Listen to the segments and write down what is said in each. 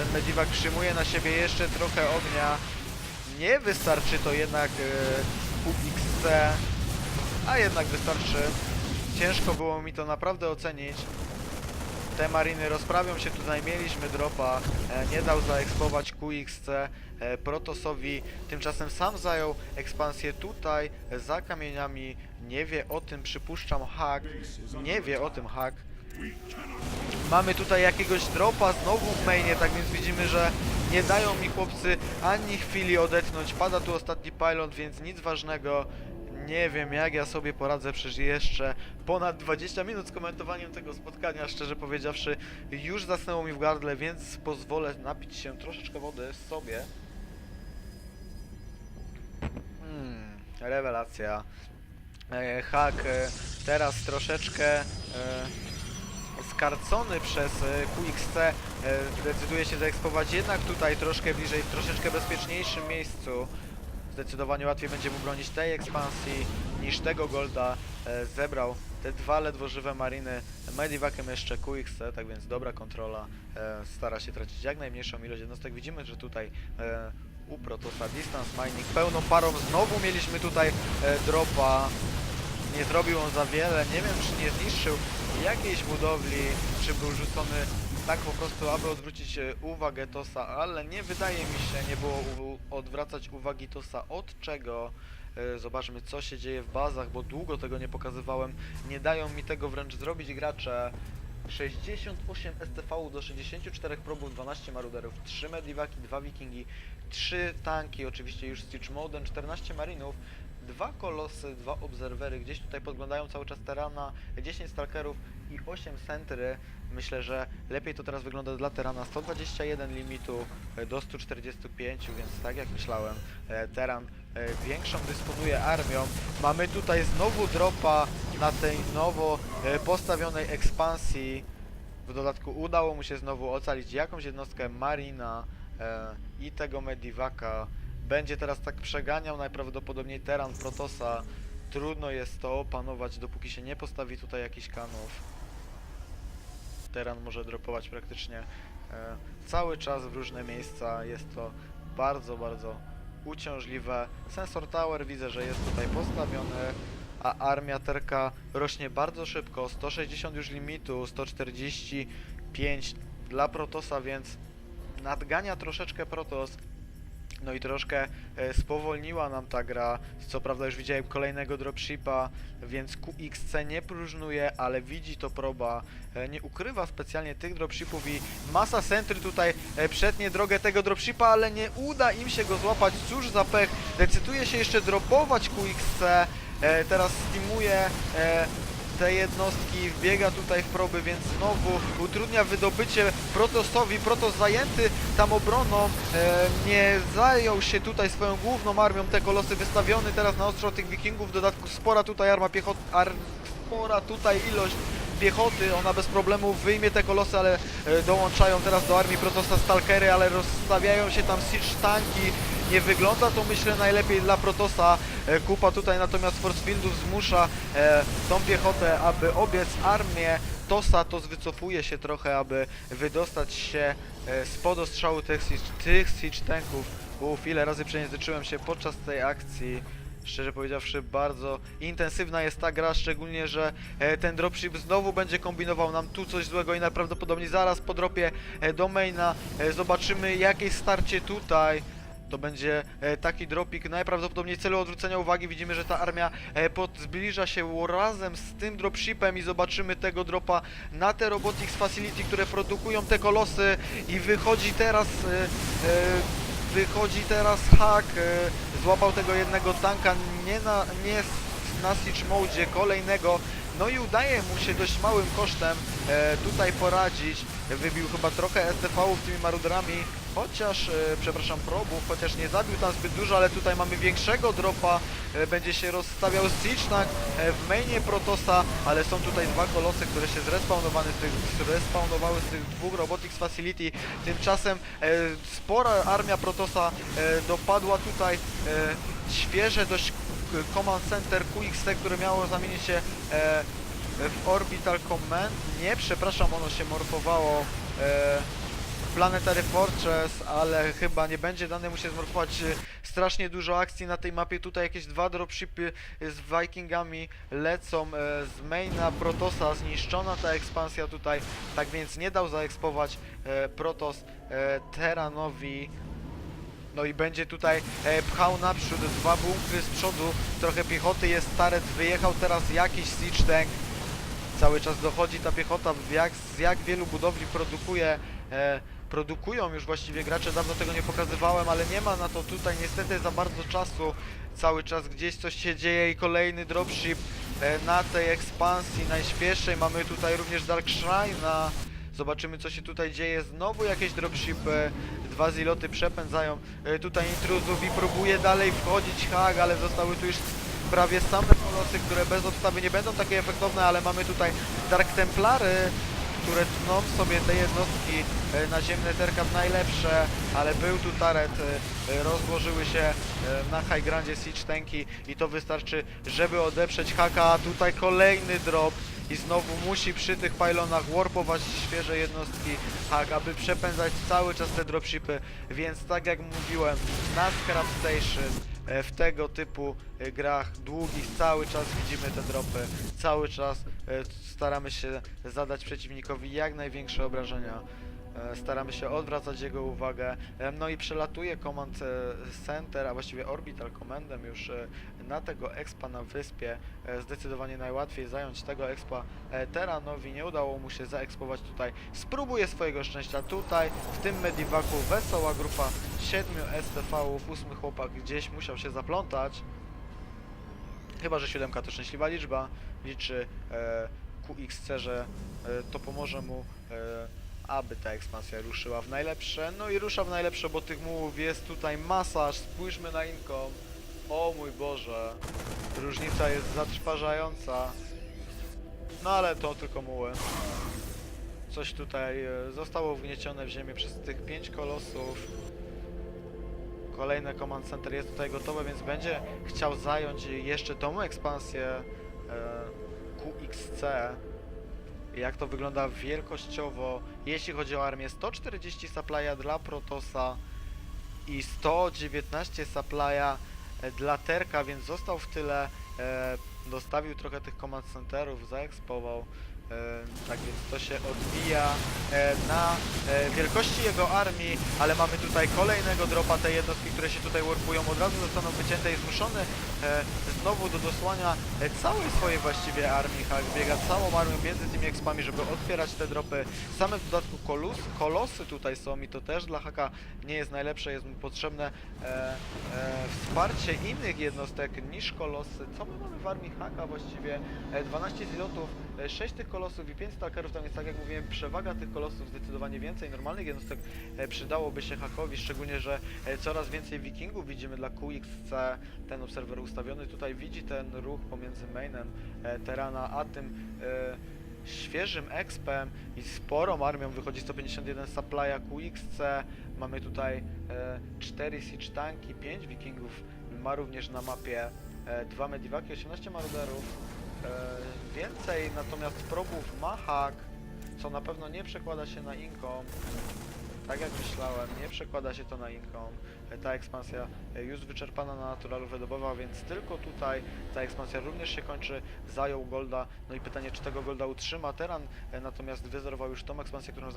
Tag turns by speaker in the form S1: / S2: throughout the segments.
S1: Ten Medivac przyjmuje na siebie jeszcze trochę ognia. Nie wystarczy to jednak e, UXC, a jednak wystarczy. Ciężko było mi to naprawdę ocenić. Te mariny rozprawią się tutaj, mieliśmy dropa, e, nie dał zaekspować QXC, e, Protosowi tymczasem sam zajął ekspansję tutaj, e, za kamieniami, nie wie o tym, przypuszczam, hack, nie wie o tym hack. Mamy tutaj jakiegoś dropa znowu w mainie, tak więc widzimy, że nie dają mi chłopcy ani chwili odetchnąć. Pada tu ostatni pilot, więc nic ważnego. Nie wiem jak ja sobie poradzę przecież jeszcze ponad 20 minut z komentowaniem tego spotkania, szczerze powiedziawszy, już zasnęło mi w gardle, więc pozwolę napić się troszeczkę wody sobie. Hmm, rewelacja. E, Hak e, teraz troszeczkę e, skarcony przez e, QXC e, decyduje się zaekspować jednak tutaj troszkę bliżej, w troszeczkę bezpieczniejszym miejscu. Zdecydowanie łatwiej będzie mu bronić tej ekspansji niż tego Golda. E, zebrał te dwa ledwo żywe mariny Medivacem jeszcze QXC, tak więc dobra kontrola. Stara się tracić jak najmniejszą ilość jednostek. Widzimy, że tutaj u Protosa Distance Mining pełną parą znowu mieliśmy tutaj dropa. Nie zrobił on za wiele, nie wiem czy nie zniszczył jakiejś budowli, czy był rzucony tak po prostu, aby odwrócić e, uwagę Tosa, ale nie wydaje mi się, nie było odwracać uwagi Tosa od czego. E, Zobaczmy co się dzieje w bazach, bo długo tego nie pokazywałem. Nie dają mi tego wręcz zrobić gracze. 68 STV do 64 probów, 12 maruderów, 3 medivaki, 2 wikingi, 3 tanki, oczywiście już Siege Modem, 14 marinów, dwa kolosy, dwa obserwery, gdzieś tutaj podglądają cały czas terana, 10 stalkerów i 8 sentry. Myślę, że lepiej to teraz wygląda dla terana. 121 limitu e, do 145, więc tak jak myślałem, e, teran e, większą dysponuje armią. Mamy tutaj znowu dropa na tej nowo postawionej ekspansji. W dodatku udało mu się znowu ocalić jakąś jednostkę Marina i tego Medivaka. Będzie teraz tak przeganiał najprawdopodobniej teran Protosa. Trudno jest to opanować, dopóki się nie postawi tutaj jakiś kanów. Teran może dropować praktycznie e, cały czas w różne miejsca. Jest to bardzo, bardzo uciążliwe. Sensor Tower widzę, że jest tutaj postawiony, a armia Terka rośnie bardzo szybko. 160 już limitu, 145 dla Protosa, więc nadgania troszeczkę Protos. No i troszkę e, spowolniła nam ta gra. Co prawda już widziałem kolejnego dropshipa, więc QXC nie próżnuje, ale widzi to proba. E, nie ukrywa specjalnie tych dropshipów i masa sentry tutaj e, przetnie drogę tego dropshipa, ale nie uda im się go złapać. Cóż za pech. Decyduje się jeszcze dropować QXC. Teraz steamuje te jednostki, wbiega tutaj w proby, więc znowu utrudnia wydobycie. Protosowi. Protos zajęty tam obroną, e, nie zajął się tutaj swoją główną armią, te kolosy wystawiony teraz na ostro tych wikingów, w dodatku spora tutaj arma piechot, ar, spora tutaj ilość piechoty, ona bez problemu wyjmie te kolosy, ale e, dołączają teraz do armii Protosa Stalkery, ale rozstawiają się tam siege tanki, nie wygląda to myślę najlepiej dla Protosa. E, Kupa tutaj natomiast Forcefieldów zmusza e, tą piechotę, aby obiec armię Tosa, to wycofuje się trochę, aby wydostać się e, spod ostrzału tych, tych siege tanków. Uff, ile razy przejęzyczyłem się podczas tej akcji. Szczerze powiedziawszy, bardzo intensywna jest ta gra, szczególnie, że ten dropship znowu będzie kombinował nam tu coś złego i najprawdopodobniej zaraz po dropie do maina e, zobaczymy jakieś starcie tutaj. To będzie e, taki dropik najprawdopodobniej celu odwrócenia uwagi. Widzimy, że ta armia e, pod, zbliża się razem z tym dropshipem i zobaczymy tego dropa na te Robotics Facility, które produkują te kolosy i wychodzi teraz e, wychodzi teraz hack, e, złapał tego jednego tanka nie na, nie na siege mode, kolejnego no i udaje mu się dość małym kosztem e, tutaj poradzić. Wybił chyba trochę STV-ów tymi maruderami, chociaż, e, przepraszam, probów, chociaż nie zabił tam zbyt dużo, ale tutaj mamy większego dropa. E, będzie się rozstawiał Tank e, w mainie Protosa, ale są tutaj dwa kolosy, które się zrespawnowały z tych, zrespawnowały z tych dwóch Robotics Facility. Tymczasem e, spora armia Protosa e, dopadła tutaj e, świeże dość Command Center QXT, które miało zamienić się e, w Orbital Command. Nie, przepraszam, ono się morfowało e, Planetary Fortress, ale chyba nie będzie dane mu się zmorfować e, strasznie dużo akcji na tej mapie. Tutaj jakieś dwa dropshipy z Vikingami lecą e, z maina Protosa, zniszczona ta ekspansja tutaj, tak więc nie dał zaekspować Protos Terranowi. No i będzie tutaj e, pchał naprzód dwa bunkry z przodu, trochę piechoty jest, Taret wyjechał teraz jakiś siege tank. Cały czas dochodzi ta piechota, jak, z jak wielu budowli produkuje, e, produkują już właściwie gracze, dawno tego nie pokazywałem, ale nie ma na to tutaj niestety za bardzo czasu. Cały czas gdzieś coś się dzieje i kolejny dropship e, na tej ekspansji najśpieszej. Mamy tutaj również Dark Shrine'a. Zobaczymy co się tutaj dzieje. Znowu jakieś dropshipy. Dwa ziloty przepędzają e, tutaj intruzów i próbuje dalej wchodzić hak, ale zostały tu już prawie same kolosy, które bez obstawy nie będą takie efektowne, ale mamy tutaj Dark Templary, które tną sobie te jednostki e, naziemne Terkat najlepsze, ale był tu taret, e, e, rozłożyły się na High Grandzie Siege tanki i to wystarczy, żeby odeprzeć haka, tutaj kolejny drop i znowu musi przy tych pylonach warpować świeże jednostki hak, aby przepędzać cały czas te dropshipy, więc tak jak mówiłem, na Scrap Station w tego typu grach długich cały czas widzimy te dropy, cały czas staramy się zadać przeciwnikowi jak największe obrażenia. E, Staramy się odwracać jego uwagę. E, No i przelatuje Command e, Center, a właściwie Orbital Commandem już e, na tego expa na wyspie. E, Zdecydowanie najłatwiej zająć tego expa e, Terranowi. Nie udało mu się zaekspować tutaj. Spróbuje swojego szczęścia tutaj, w tym Medivacu. Wesoła grupa 7 STV-ów. Ósmy chłopak gdzieś musiał się zaplątać. Chyba, że 7 to szczęśliwa liczba. Liczy e, QXC, że e, to pomoże mu, e, aby ta ekspansja ruszyła w najlepsze. No i rusza w najlepsze, bo tych mułów jest tutaj masa. Spójrzmy na inkom. O mój Boże. Różnica jest zatrważająca. No ale to tylko muły. Coś tutaj e, zostało wgniecione w ziemię przez tych pięć kolosów. Kolejne Command Center jest tutaj gotowe, więc będzie chciał zająć jeszcze tą ekspansję e, QXC. Jak to wygląda wielkościowo, jeśli chodzi o armię 140 supply'a dla Protosa i 119 supply'a dla Terka, więc został w tyle, e, dostawił trochę tych command centerów, zaekspował. Tak więc to się odbija e, na e, wielkości jego armii, ale mamy tutaj kolejnego dropa, te jednostki, które się tutaj warpują, od razu zostaną wycięte i zmuszony e, znowu do dosłania całej swojej właściwie armii, Hak biega całą armią między tymi expami, żeby otwierać te dropy. Same w dodatku kolus, kolosy tutaj są i to też dla Haka nie jest najlepsze, jest mu potrzebne wsparcie innych jednostek niż kolosy. Co my mamy w armii Haka właściwie? E, 12 zilotów, e, 6 tych kolosów i 5 stalkerów, tam jest tak jak mówiłem, przewaga tych kolosów zdecydowanie więcej. Normalnych jednostek e, przydałoby się Hakowi, szczególnie, że e, coraz więcej wikingów widzimy dla QXC. Ten obserwer ustawiony tutaj widzi ten ruch pomiędzy mainem e, Terana, a tym świeżym expem i sporą armią wychodzi 151 supply'a QXC. Mamy tutaj e, 4 siege tanki, 5 wikingów ma również na mapie, e, 2 medivaki, 18 maruderów. E, więcej natomiast probów ma hak, co na pewno nie przekłada się na income. Tak jak myślałem, nie przekłada się to na income. Ta ekspansja już wyczerpana na naturalu wydobywa, więc tylko tutaj ta ekspansja również się kończy. Zajął Golda, no i pytanie, czy tego Golda utrzyma. Teran natomiast wyzerował już tą ekspansję, którą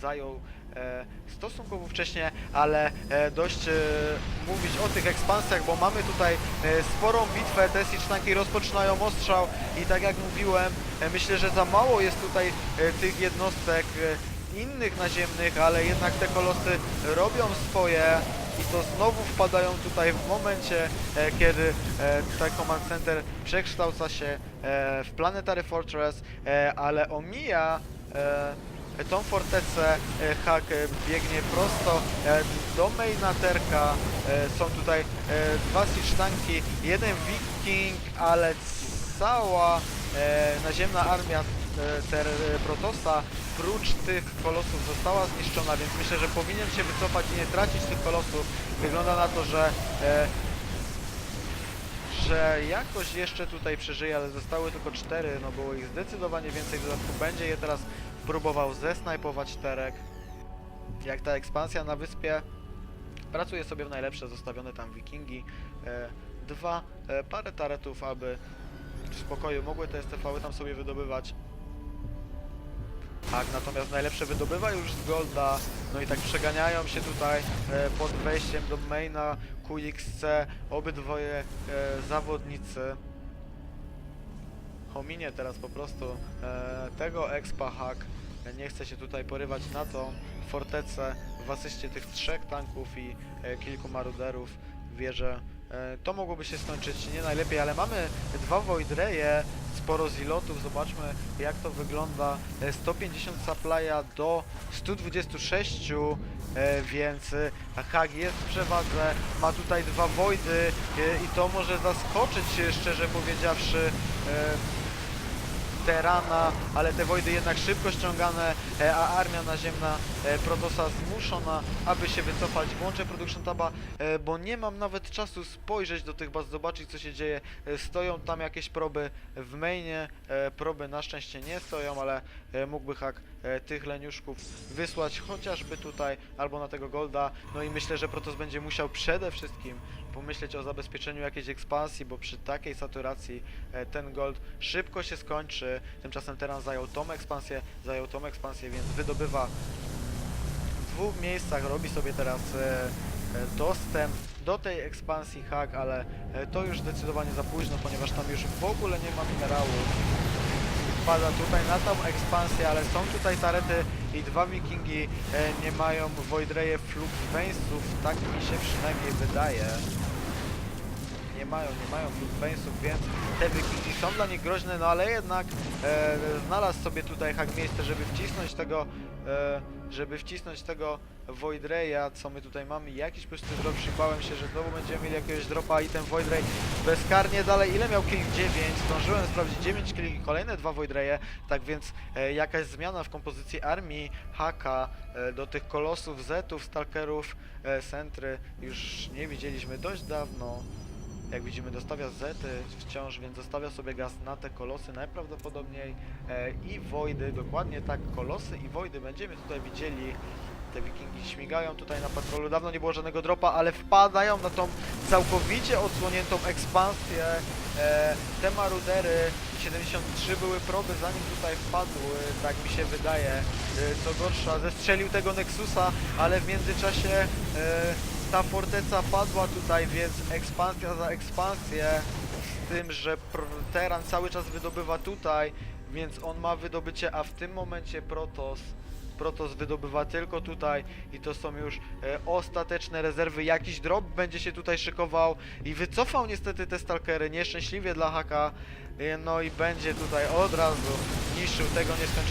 S1: zajął e, stosunkowo wcześnie, ale e, dość e, mówić o tych ekspansjach, bo mamy tutaj sporą bitwę. Te Siege rozpoczynają ostrzał i tak jak mówiłem, myślę, że za mało jest tutaj tych jednostek. Innych naziemnych, ale jednak te kolosy robią swoje i to znowu wpadają tutaj w momencie, e, kiedy e, ten Command Center przekształca się e, w Planetary Fortress, e, ale omija e, tą fortecę, e, Hak e, biegnie prosto e, do maina Terka, e, są tutaj e, dwa siege tanki, jeden wiking, ale cała e, naziemna armia e, ter, e, Protosa prócz tych kolosów została zniszczona, więc myślę, że powinien się wycofać i nie tracić tych kolosów. Wygląda na to, że e, że jakoś jeszcze tutaj przeżyje, ale zostały tylko cztery, no było ich zdecydowanie więcej, w dodatku będzie je teraz próbował zesnajpować Terek. jak ta ekspansja na wyspie pracuje sobie w najlepsze zostawione tam wikingi. E, dwa, e, parę taretów, aby w spokoju mogły te STV-y tam sobie wydobywać. Tak, natomiast najlepsze wydobywa już z Golda, no i tak przeganiają się tutaj e, pod wejściem do maina QXC, obydwoje e, zawodnicy. Hominie teraz po prostu e, tego expa hack nie chce się tutaj porywać na tą fortecę w asyście tych trzech tanków i e, kilku maruderów. Wie, że e, to mogłoby się skończyć nie najlepiej, ale mamy dwa Voidreje, sporo zilotów, zobaczmy jak to wygląda. E, 150 supply'a do 126, e, więc e, Hag jest w przewadze, ma tutaj dwa Voidy e, i to może zaskoczyć, e, szczerze powiedziawszy, e, Terana, ale te Wojdy jednak szybko ściągane, e, a armia naziemna e, Protosa zmuszona, aby się wycofać. Włączę Production Taba, e, bo nie mam nawet czasu spojrzeć do tych baz, zobaczyć co się dzieje. Stoją tam jakieś proby w mainie, proby na szczęście nie stoją, ale mógłby hak tych leniuszków wysłać chociażby tutaj, albo na tego Golda. No i myślę, że Protos będzie musiał przede wszystkim pomyśleć o zabezpieczeniu jakiejś ekspansji, bo przy takiej saturacji e, ten gold szybko się skończy. Tymczasem Teran zajął tą ekspansję, zajął tą ekspansję, więc wydobywa w dwóch miejscach, robi sobie teraz e, e, dostęp do tej ekspansji hack, ale to już zdecydowanie za późno, ponieważ tam już w ogóle nie ma minerału. Wpada tutaj na tą ekspansję, ale są tutaj tarety i dwa wikingi nie mają Voidreje Flux Veinsów, tak mi się przynajmniej wydaje nie mają, nie mają Flutbane'sów, więc te wikingi są dla nich groźne, no ale jednak e, znalazł sobie tutaj hak miejsce, żeby wcisnąć tego, e, żeby wcisnąć tego Void Raya, co my tutaj mamy, jakiś pusty drop, bałem się, że znowu będziemy mieli jakiegoś dropa i ten Void Ray bezkarnie dalej, ile miał kill? 9, zdążyłem sprawdzić. 9 killi, kolejne dwa Void Raye, tak więc e, jakaś zmiana w kompozycji armii Haka e, do tych kolosów, zetów, stalkerów, e, sentry już nie widzieliśmy dość dawno. Jak widzimy dostawia Zety wciąż, więc zostawia sobie gaz na te kolosy najprawdopodobniej e, i Wojdy, dokładnie tak, kolosy i Wojdy będziemy tutaj widzieli. Te wikingi śmigają tutaj na patrolu, dawno nie było żadnego dropa, ale wpadają na tą całkowicie odsłoniętą ekspansję. E, te marudery 73 były proby zanim tutaj wpadły, tak mi się wydaje. E, co gorsza, zestrzelił tego Nexusa, ale w międzyczasie e, ta forteca padła tutaj, więc ekspansja za ekspansję, z tym, że Teran cały czas wydobywa tutaj, więc on ma wydobycie, a w tym momencie Protos Protos wydobywa tylko tutaj i to są już e, ostateczne rezerwy. Jakiś drop będzie się tutaj szykował i wycofał niestety te stalkery, nieszczęśliwie dla Haka. E, no i będzie tutaj od razu niszczył tego nieskończonego.